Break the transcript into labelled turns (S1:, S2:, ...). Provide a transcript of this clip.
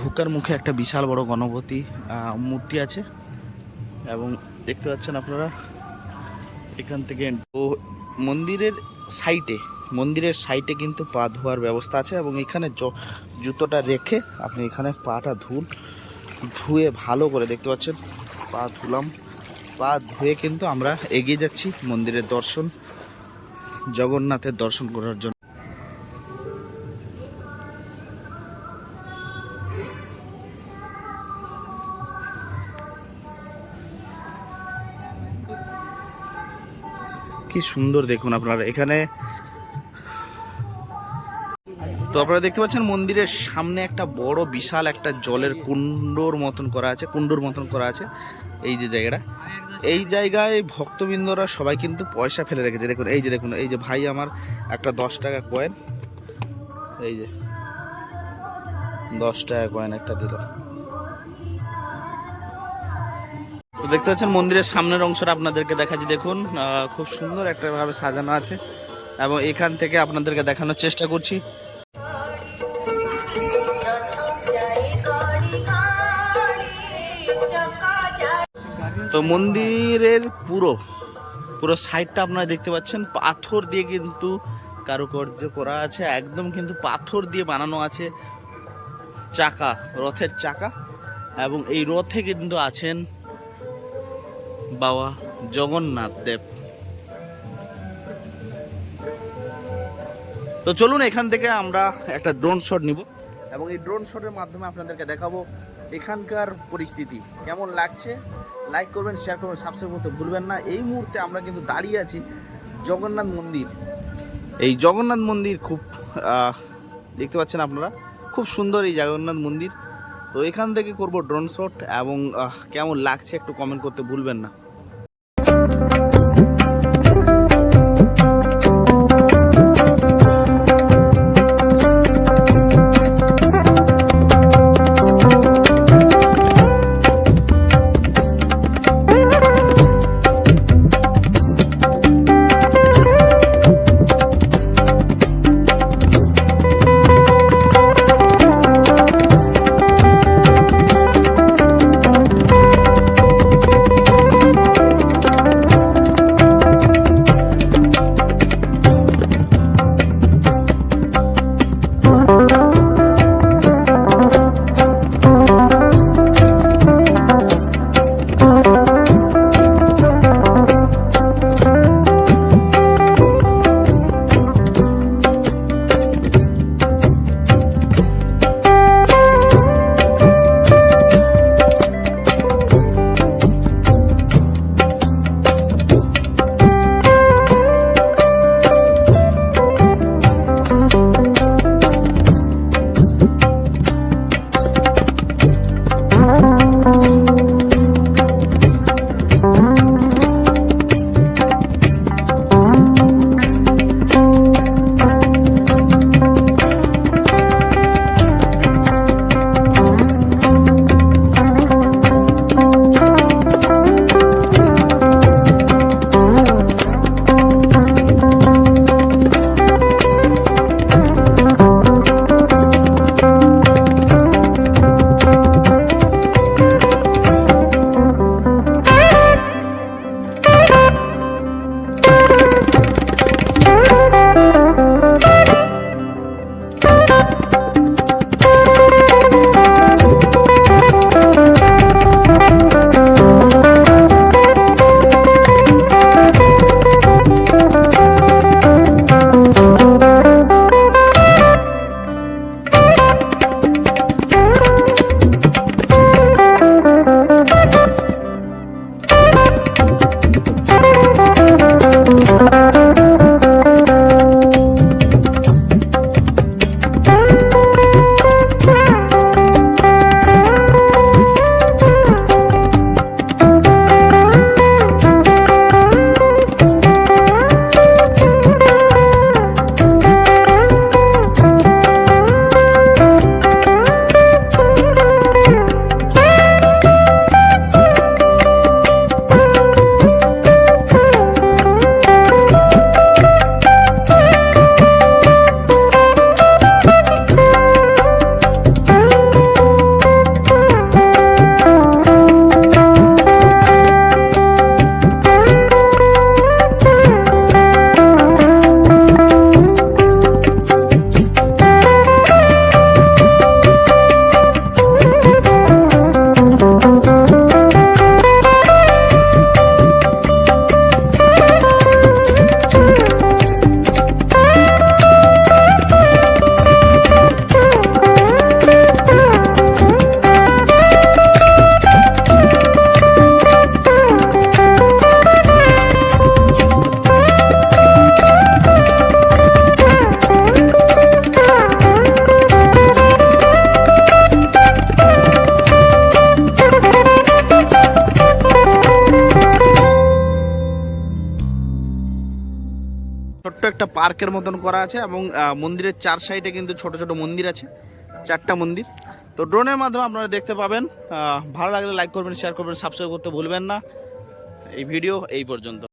S1: ঢোকার মুখে একটা বিশাল বড় গণপতি মূর্তি আছে। এবং দেখতে পাচ্ছেন আপনারা, এখান থেকে তো মন্দিরের সাইটে মন্দিরের সাইটে কিন্তু পা ধোয়ার ব্যবস্থা আছে এবং এখানে জুতোটা রেখে আপনি এখানে পাটা ধুন, ধুয়ে ভালো করে দেখতে পাচ্ছেন, পা ধুলাম। পা ধুয়ে কিন্তু আমরা এগিয়ে যাচ্ছি মন্দিরের দর্শন, জগন্নাথের দর্শন করার জন্য। কি সুন্দর দেখুন আপনারা। এখানে তো আপনারা দেখতে পাচ্ছেন মন্দিরের সামনে একটা বড় বিশাল একটা জলের কুণ্ডর মতন করা আছে, কুণ্ডর মতন করা আছে। এই যে জায়গাটা, এই জায়গায় ভক্তবৃন্দরা সবাই কিন্তু পয়সা ফেলে রেখেছে। দেখুন, এই যে দেখুন, এই যে ভাই আমার একটা দশ টাকা কয়েন এই যে দশ টাকা কয়েন একটা দিল। তো দেখতে পাচ্ছেন মন্দিরের সামনের অংশটা আপনাদেরকে দেখাচ্ছি। দেখুন খুব সুন্দর একটা ভাবে সাজানো আছে এবং এখান থেকে আপনাদেরকে দেখানোর চেষ্টা করছি। তো মন্দিরের পুরো পুরো সাইডটা আপনারা দেখতে পাচ্ছেন। পাথর দিয়ে কিন্তু কারুকার্য করা আছে, একদম কিন্তু পাথর দিয়ে বানানো আছে চাকা, রথের চাকা। এবং এই রথে কিন্তু আছেন বাবা জগন্নাথ দেব। তো চলুন এখান থেকে আমরা একটা ড্রোন শট নিব এবং এই ড্রোন শটের মাধ্যমে আপনাদেরকে দেখাবো এখানকার পরিস্থিতি। কেমন লাগছে? লাইক করবেন শেয়ার করবেন সাবস্ক্রাইব করতে ভুলবেন না। এই মুহূর্তে আমরা কিন্তু দাঁড়িয়ে আছি জগন্নাথ মন্দির। এই জগন্নাথ মন্দির খুব দেখতে পাচ্ছেন আপনারা, খুব সুন্দর এই জগন্নাথ মন্দির। তো এখান থেকে করব ড্রোন শট এবং কেমন লাগছে একটু কমেন্ট করতে ভুলবেন না। পার্কের মতন করা আছে এবং মন্দিরের চার সাইডে কিন্তু ছোট ছোট মন্দির আছে, চারটা মন্দির। তো ড্রোনের মাধ্যমে আপনারা দেখতে পাবেন ভালো লাগলে লাইক করবেন শেয়ার করবেন সাবস্ক্রাইব করতে ভুলবেন না। এই ভিডিও এই পর্যন্ত।